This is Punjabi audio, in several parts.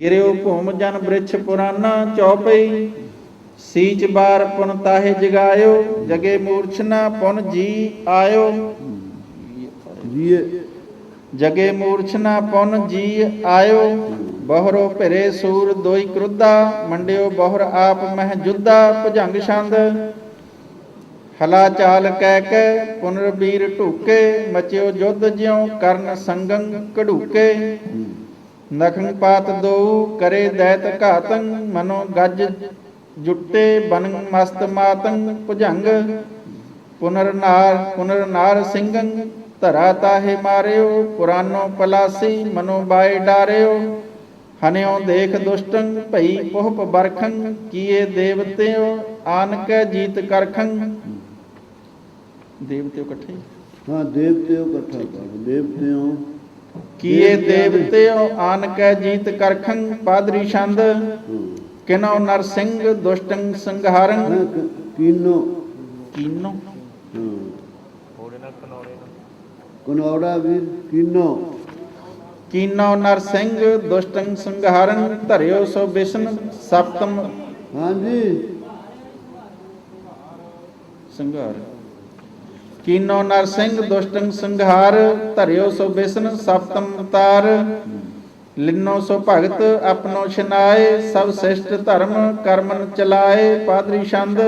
ਗਿਰਿਓ ਭੂਮ ਜਨ ਬ੍ਰਿਛ ਪੁਰਾਨਾ ਚੌਪਈ। ਸੀਚ ਬਾਰ ਪੁਨ ਤਾਹੇ ਜਗਾਇਓ ਜਗੇ ਮੂਰਛਨਾ ਪੁਨ ਜੀ ਆਇਓ। ਜੀਏ। ਜਗੇ ਮੂਰਛਨਾ ਪੁਨ ਜੀ ਆਇਓ ਬਹਰੋ ਭਿਰੇ ਸੂਰ ਦੋਈ ਕ੍ਰੁੱਧਾ ਮੰਡਿਓ ਬਹਰ ਆਪ ਮਹਿ ਜੁੱਧਾ ਭੁਜੰਗ ਛੰਦ। ਹਲਾ ਚਾਲ ਕਹਿ ਕੇ ਪੁਨਰ ਬੀਰ ਢੂਕੇ ਮਚਿਓ ਜੁੱਧ ਜਿਉ ਕਰਨ ਸੰਗੰ ਕਢੂਕੇ। ਨਖੰ ਪਾਤ ਦੋ ਕਰੇ ਦੈਤ ਘਾਤੰ, ਮਨੋ ਗੱਜ ਜੁੱਟੇ ਬਨ ਮਸਤ ਮਾਤੰ, ਭੁਜੰਗ ਪੁਨਰ ਨਾਰ ਪੁਨਰ ਨਾਰ ਸਿੰਘੰ, ਧਰਾ ਤਾਹੇ ਮਾਰਿਓ, ਪੁਰਾਨੋ ਪਲਾਸੀ ਮਨੋ ਬਾਏ ਡਾਰਿਓ ਹਨਿਓ ਦੇਖ ਦੁਸ਼ਟੰ, ਭਈ ਪੋਹਪ ਬਰਖੰ, ਕੀਏ ਦੇਵਤਿਓ ਆਨ ਕੈ ਜੀਤ ਕਰਖੰ ਦੇਵਤਿਓ ਇਕੱਠੇ ਹੀ। ਹਾਂ, ਦੇਵਤਿਓ ਇਕੱਠਾ ਕਰ, ਦੇਵਤਿਓ ਕੀਏ ਦੇਵਤਿਓ ਆਨ ਕੈ ਜੀਤ ਕਰਖੰ ਪਾਦਰੀ ਛੰਦ। ਕਿਨੋ ਨਰ ਸਿੰਘ ਦੁਸ਼ਟੰ ਸੰਘਾਰੰ। ਕੀਨੋ। ਕੀਨੋ। ਕਨੌੜਾ ਵੀਰ ਕੀਨੋ। ਕੀਨੋ ਨਰ ਸਿੰਘ ਦੁਸ਼ਟੰ ਸੰਘਾਰੰ ਧਰਿਓ ਸੋ ਬਿਸ਼ਨ ਸਪਤਮ। ਹਾਂਜੀ। ਸੰਘਾਰ। ਕੀਨੋ ਨਰ ਸਿੰਘ ਦੁਸ਼ਟੰ ਸੰਘਾਰ ਧਰਿਓ ਸੋ ਬਿਸ਼ਨ ਸਪਤਮ ਅਵਤਾਰ ਲਿਨੋ ਸੋ ਭਗਤ ਆਪਣੋ ਛਨਾਏ ਸਭ ਸਿਸ਼ਟ ਧਰਮ ਕਰਮਨ ਚਲਾਏ ਪਾਦਰੀ ਛੰਦ।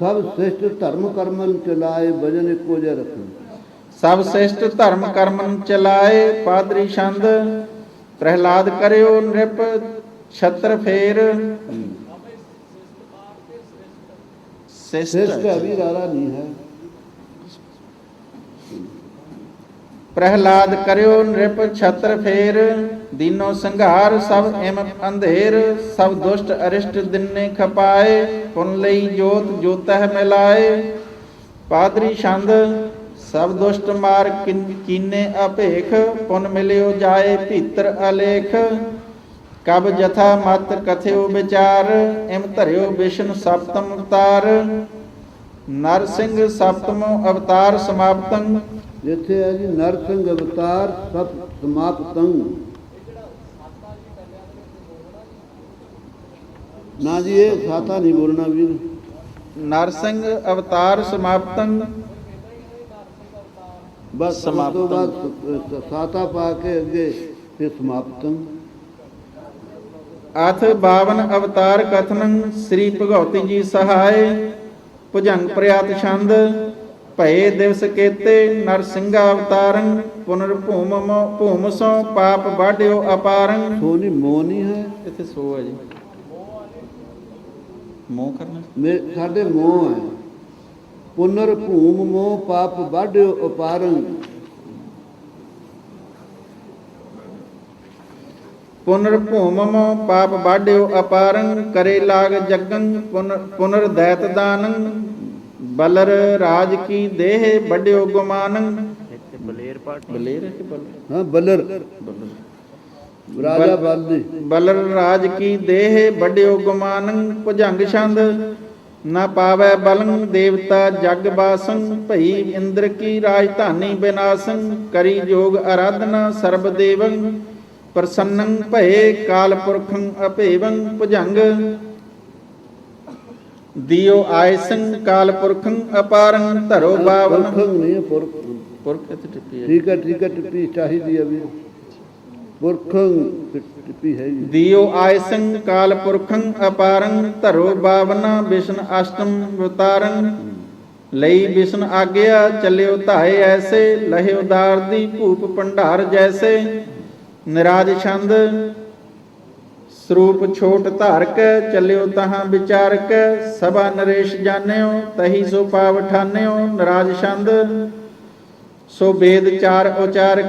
ਸਭ ਸ੍ਰਿਸ਼ਟ ਧਰਮ ਕਰਮਨ ਚਲਾਏ ਭਜਨ ਇੱਕੋ ਜਿਹਾ ਰੱਖੋ। ਸਭ ਸਿਸ਼ਟ ਧਰਮ ਕਰਮਨ ਚਲਾਏ ਪਾਦਰੀ ਛੰਦ। ਪ੍ਰਹਿਲਾਦ ਕਰਿਓ ਨਿਰਪ ਛਤਰ ਫੇਰ। ਸਿਸ਼ਟ। ਅਭੀ ਰਾਰਾ ਨਹੀਂ ਹੈ। ਪ੍ਰਹਿਲਾਦ ਕਰਿਓ ਨਿਰਪ ਛਤਰ ਫੇਰ, ਦੀਨੋ ਸੰਘਾਰ ਸਭ ਐਮ ਅੰਧੇਰ, ਸਭ ਦੁਸ਼ਟ ਅਰਿਸ਼ਟ ਦਿਨੇ ਖਪਾਏ, ਪੁਨ ਲਈ ਜੋਤ ਜੋਤਹਿ ਮਿਲਾਏ। ਪਾਦਰੀ ਛੰਦ, ਸਭ ਦੁਸ਼ਟ ਮਾਰ ਕਿਨ- ਕੀਨੇ ਅਭੇਖ ਪੁਨ ਮਿਲਿਓ ਜਾਏ ਭੀਤਰ ਅਲੇਖ। ਕਬ ਜਥਾ ਮਤ ਕਥਿਓ ਵਿਚਾਰ, ਇਮ ਧਰਿਓ ਵਿਸ਼ਨ ਸਪਤਮ ਅਵਤਾਰ ਨਰ ਸਿੰਘ ਸਪਤਮੋ ਅਵਤਾਰ ਸਮਾਪਤੰ। ਜਿੱਥੇ ਹੈ ਜੀ ਨਰਸਿੰਘ ਅਵਤਾਰ ਸਭ ਸਮਾਪਤੰ। ਨਾ ਜੀ ਇਹ ਸਾਤਾ ਨਹੀਂ ਬੋਲਣਾ ਵੀਰ। ਨਰਸਿੰਘ ਅਵਤਾਰ ਸਮਾਪਤੰ। ਬਸ ਉਸ ਤੋਂ ਸਮਾਪਤੰ। ਬਾਅਦ ਸ- ਸ- ਸਾਤਾ ਪਾ ਕੇ ਅੱਗੇ ਫਿਰ ਸਮਾਪਤੰ। ਅਥ 52 ਅਵਤਾਰ ਕਥਨੰ ਸ੍ਰੀ ਭਗਉਤੀ ਜੀ ਸਹਾਇ ਭੁਜੰਗ ਪ੍ਰਿਆਤ ਛੰਦ ਭਏ ਦਿਵਸ ਕੇਤੇ ਨਰਸਿੰਘਾ ਅਵਤਾਰੰ ਪੁਨਰ ਭੂਮ ਮੋ ਭੂਮ ਸੋ ਪਾਪ ਵਾਢਿਓ ਅਪਾਰੰ ਸੋ ਨਹੀਂ ਮੋ ਨਹੀਂ ਹੈ? ਇੱਥੇ ਸੋ ਹੈ ਜੀ। ਮੋਹ ਕਰਨਾ? ਮੇ ਸਾਡੇ ਮੋਹ ਹੈ। ਪੁਨਰ ਭੂਮ ਮੋਹ ਪਾਪ ਵਾਢਿਓ ਅਪਾਰੰ ਪੁਨਰ ਭੂਮਮੋ ਪਾਪ ਬਾਢਿਓ ਅਪਾਰੰ ਕਰੇ ਲਾਗ ਜਗੰ ਪੁਨ- ਪੁਨਰ ਦੈਤ ਦਾਨੰ ਬਲਰ ਰਾਜ ਕੀ ਦੇਹ ਵੱਡਿਓ ਗੁਮਾਨੰ। ਬਲੇਰ ਪਾਠ ਬਲੇਰ ਹੈ ਕਿ ਬਲਰ? ਹਾਂ ਬਲਰ। ਰਾਜਾ ਬਾਲੀ ਬਲਰ ਰਾਜ ਕੀ ਦੇਹ ਵੱਡਿਓ ਗੁਮਾਨੰ ਭੁਜੰਗ ਛੰਦ। ਨਾ ਪਾਵੈ ਬਲੰ ਦੇਵਤਾ ਜਗ ਬਾਸੰ ਭਈ ਇੰਦਰ ਕੀ ਰਾਜਧਾਨੀ ਬਿਨਾਸੰ। ਕਰੀ ਜੋਗ ਆਰਾਧਨਾ ਸਰਬ ਦੇਵੰ। ਪ੍ਰਸੰਨੰ ਭਏ ਕਾਲ ਪੁਰਖੰ ਅਭੇਵੰ ਭੁਜੰਗ। ਦਿਓ ਆਇਸੰ ਕਾਲ ਪੁਰਖੰ ਅਪਾਰੰ ਧਰੋ ਬਾਵਨ। ਪੁਰਖੰ ਨਹੀਂ ਪੁਰਖ। ਪੁਰਖ ਇੱਥੇ ਟਿੱਪੀ ਹੈ। ਠੀਕ ਹੈ ਠੀਕ ਹੈ ਟਿੱਪੀ ਚਾਹੀਦੀ ਹੈ ਵੀ। ਪੁਰਖੰ ਟਿੱਪੀ ਹੈ ਜੀ। ਦਿਓ ਆਇਸੰ ਕਾਲ ਪੁਰਖੰ ਅਪਾਰੰ ਧਰੋ ਬਾਵਨਾ। ਵਿਸ਼ਨ ਅਸ਼ਟਮ ਅਵਤਾਰੰ ਲਈ ਵਿਸ਼ਨ ਆਗਿਆ ਚੱਲਿਓ ਧਾਏ ਐਸੇ ਲਹਿਓ ਦਾਰ ਦੀ ਭੂਪ ਭੰਡਾਰ ਜੈਸੇ। ਨਿਰਾਜ ਛੰਦ, ਸਰੂਪ ਛੋਟ ਧਾਰਕ, ਚੱਲਿਓ ਤਹਾਂ ਵਿਚਾਰਕ, ਸਭਾ ਨਰੇਸ਼ ਜਾਣਿਓ, ਤਹੀ ਸੋ ਪਾਵ ਠਾਨਿਓ ਨਿਰਾਜ ਛੰਦ, ਸੋ ਵੇਦ ਚਾਰ ਉਚਾਰ